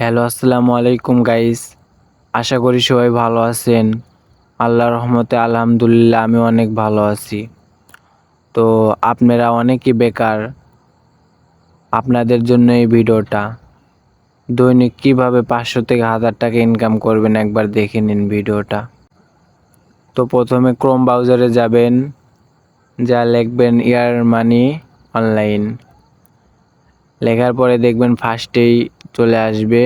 Hello, আসসালামু আলাইকুম guys আশা করি সবাই ভালো আছেন। আল্লাহর রহমতে, আলহামদুলিল্লাহ, আমি অনেক ভালো আছি। তো আপনারা অনেকই বেকার। আপনাদের জন্য এই ভিডিওটা। দৈনিক কীভাবে পাঁচশো থেকে হাজার টাকা ইনকাম করবেন, একবার দেখে নিন ভিডিওটা। তো প্রথমে ক্রোম ব্রাউজারে যাবেন। যা লিখবেন ইয়ার মানি অনলাইন লেখার পরে দেখবেন ফার্স্টেই চলে আসবে।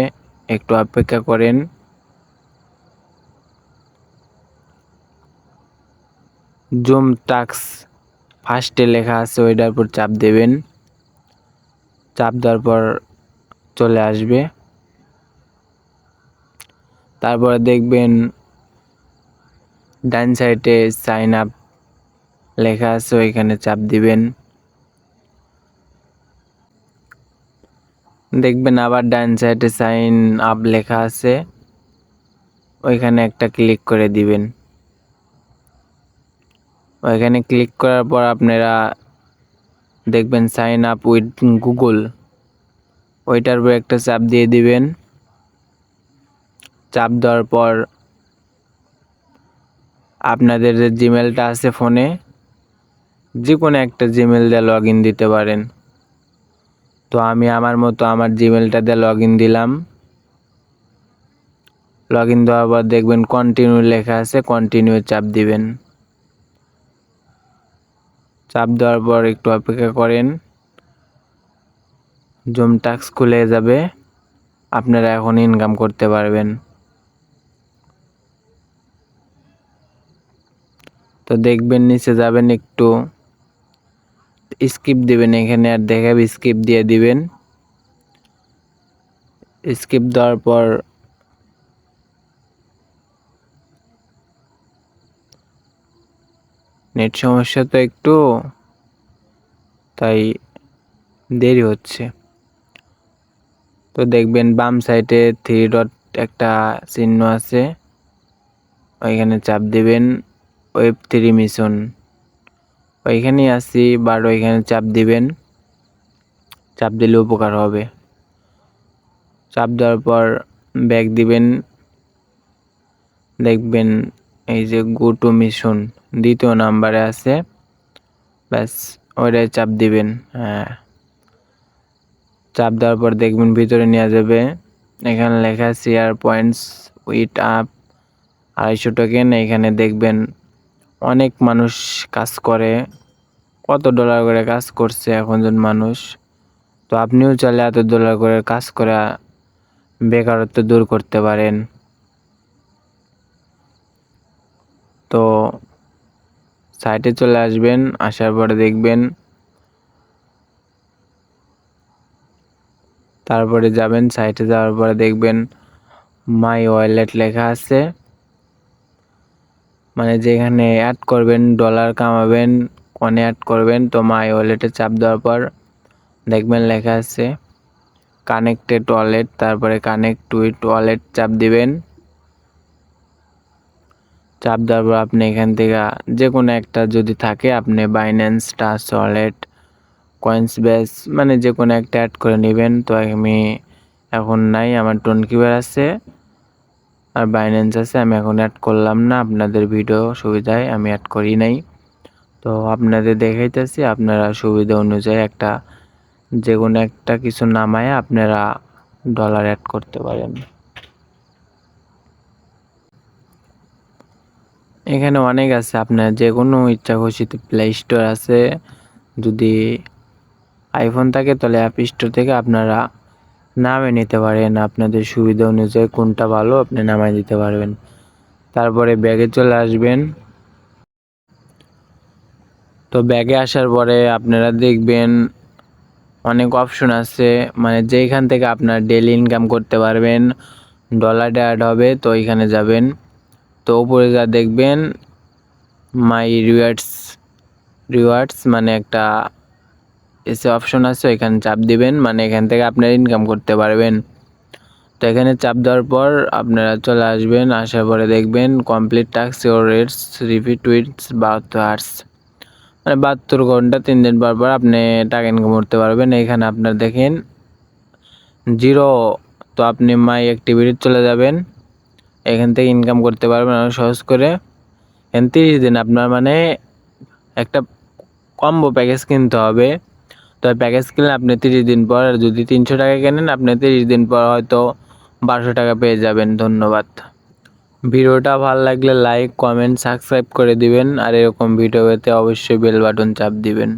একটু অপেক্ষা করেন। জুম টাক্স ফার্স্টে লেখা আছে, ওইটার উপর চাপ দেবেন। চাপ দেওয়ার পর চলে আসবে। তারপরে দেখবেন ডান সাইডে সাইন আপ লেখা আছে, ওইখানে চাপ দিবেন। দেখবেন আবার ডান সাইডে সাইন আপ লেখা আছে। ওইখানে একটা ক্লিক করে দিবেন। ওইখানে ক্লিক করার পর আপনারা দেখবেন সাইন আপ উইথ গুগল। ওইটার উপর একটা চাপ দিয়ে দিবেন। চাপ দেওয়ার পর আপনাদের যে জিমেলটা আছে ফোনে, যে কোনো একটা জিমেল দিয়ে লগ দিতে পারেন। তো আমি আমার মতো আমার জিমেলটা দিয়ে লগ দিলাম। লগ ইন দেওয়ার পর দেখবেন কন্টিনিউ লেখা আছে কন্টিনিউ চাপ দিবেন। চাপ দেওয়ার পর একটু অপেক্ষা করেন। জুম টাক্স খুলে যাবে, আপনারা এখন ইনকাম করতে পারবেন। তো দেখবেন নিচে যাবেন একটু। স্কিপ দিবেন এখানে আর দেখাবে স্কিপ দিয়ে দিবেন। স্কিপ দেওয়ার পর নেট সমস্যা তো একটু, তাই দেরি হচ্ছে। তো দেখবেন বাম সাইডে থ্রি ডট একটা চিহ্ন আছে, ওইখানে চাপ দিবেন ওয়েব থ্রি মিশন ওইখানেই আসি বাট ওইখানে চাপ দিবেন। চাপ দিলে উপকার হবে। চাপ দেওয়ার পর ব্যাগ দিবেন। দেখবেন এই যে গো টু মিশন দ্বিতীয় নাম্বারে আছে। ব্যাস, ওইটাই চাপ দিবেন হ্যাঁ। চাপ দেওয়ার পর দেখবেন ভিতরে নেওয়া যাবে। এখানে লেখা শেয়ার পয়েন্টস উইট আপ আড়াইশো টোকেন এখানে দেখবেন অনেক মানুষ কাজ করে, কত ডলার করে কাজ করছে এখনজন মানুষ। তো আপনিও চাইলে এত ডলার করে কাজ করে বেকারত্ব দূর করতে পারেন। তো সাইটে চলে আসবেন, আসার পরে দেখবেন। তারপরে যাবেন সাইটে যাওয়ার পরে দেখবেন মাই ওয়ালেট লেখা আছে। মানে যেখানে অ্যাড করবেন ডলার কামাবেন কনে অ্যাড করবেন, তো মাই ওয়ালেটে চাপ দেওয়ার পর দেখবেন লেখা আছে কানেক্টেড ওয়ালেট তারপরে কানেক্ট উইথ ওয়ালেট চাপ দিবেন। চাপ দেওয়ার পর আপনি এখান থেকে যে কোনো একটা যদি থাকে, আপনি Binance touch wallet coins base মানে যে কোনো একটা অ্যাড করে নেবেন। তো আমি এখন নাই, আমার টোন কিবার আছে। আর বাইন্যান্স আছে, আমি এখন অ্যাড করলাম না, আপনাদের ভিডিও সুবিধায় আমি অ্যাড করি নাই। তো আপনাদের দেখাইতেছি, আপনারা সুবিধা অনুযায়ী একটা যে কোনো একটা কিছু নামায় আপনারা ডলার অ্যাড করতে পারেন। এখানে অনেক আছে, আপনার যে কোনো ইচ্ছা খুশিতে প্লে স্টোর আছে। যদি আইফোন থাকে, তাহলে অ্যাপ স্টোর থেকে আপনারা নামে নিতে পারেন। আপনাদের সুবিধা অনুযায়ী কোনটা ভালো আপনি নামাই দিতে পারবেন। তারপরে ব্যাগে চলে আসবেন। তো ব্যাগে আসার পরে আপনারা দেখবেন অনেক অপশন আছে। মানে যেইখান থেকে আপনার ডেলি ইনকাম করতে পারবেন ডলার অ্যাড হবে, তো ওইখানে যাবেন। তো উপরে যা দেখবেন মাই রিওয়ার্ডস রিওয়ার্ডস মানে একটা এসে অপশন আছে, এখানে চাপ দিবেন মানে এখান থেকে আপনারা ইনকাম করতে পারবেন। তো এখানে চাপ দেওয়ার পর আপনারা চলে আসবেন, আসার পরে দেখবেন complete task your rates repeat উইথস বাহাত্তর আর্টস মানে বাহাত্তর ঘণ্টা তিন দিন পর পর আপনি টাকা ইনকাম করতে পারবেন। এখানে আপনার দেখেন জিরো তো আপনি মাই অ্যাক্টিভিটি চলে যাবেন। এখান থেকে ইনকাম করতে পারবেন আরও সহজ করে। এখানে তিরিশ দিন আপনার মানে একটা কম্বো প্যাকেজ কিনতে হবে। তো প্যাকেজ কিনলে আপনি তিরিশ দিন পর যদি তিনশো টাকা কেনেন, আপনি তিরিশ দিন পর হয়তো বারোশো টাকা পেয়ে যাবেন। ধন্যবাদ। ভিডিওটা ভালো লাগলে লাইক কমেন্ট সাবস্ক্রাইব করে দিবেন, আর এরকম ভিডিও পেতে অবশ্যই বেল বাটন চাপ দিবেন।